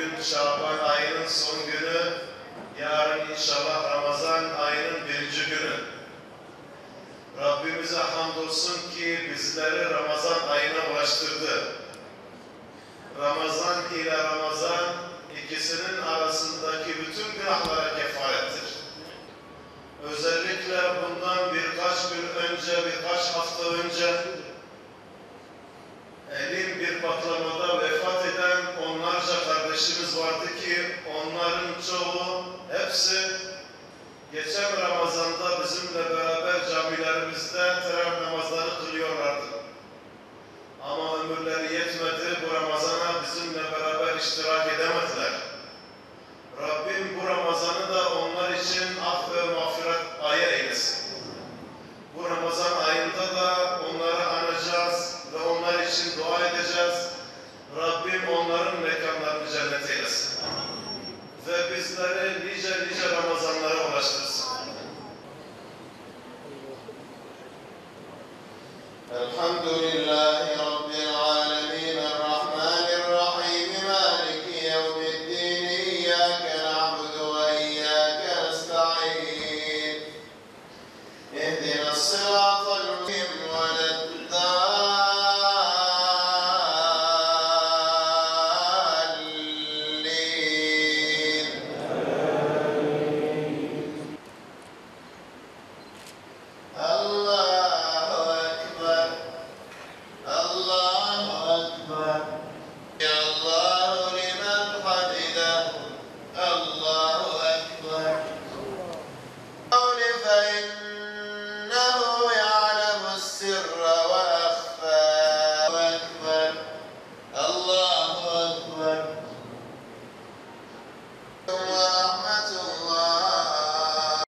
Bugün Şaban ayının son günü, yarın inşallah Ramazan ayının birinci günü. Rabbimize hamdolsun ki bizleri Ramazan ayına ulaştırdı. Ramazan ile Ramazan ikisinin arasındaki bütün günahlara kefarettir. Özellikle bundan birkaç gün önce, birkaç hafta önce elin bir patlamada vardı ki onların çoğu, hepsi geçen Ramazan'da bizimle beraber camilerimizde teravih namazları kılıyorlardı. Ama ömürleri yetmedi, bu Ramazan'a bizimle beraber iştirak edemediler. Rabbim bu Ramazan'ı da onlar için af ve mağfiret ayı eylesin. Bu Ramazan ayında da onları anacağız ve onlar için dua edeceğiz. Rabbim onların bizleri nice nice Ramazanlara ulaştırsın. الحمد لله رب العالمين الرحمن الرحيم مالك يوم الدين إياك نعبد وإياك نستعين 哎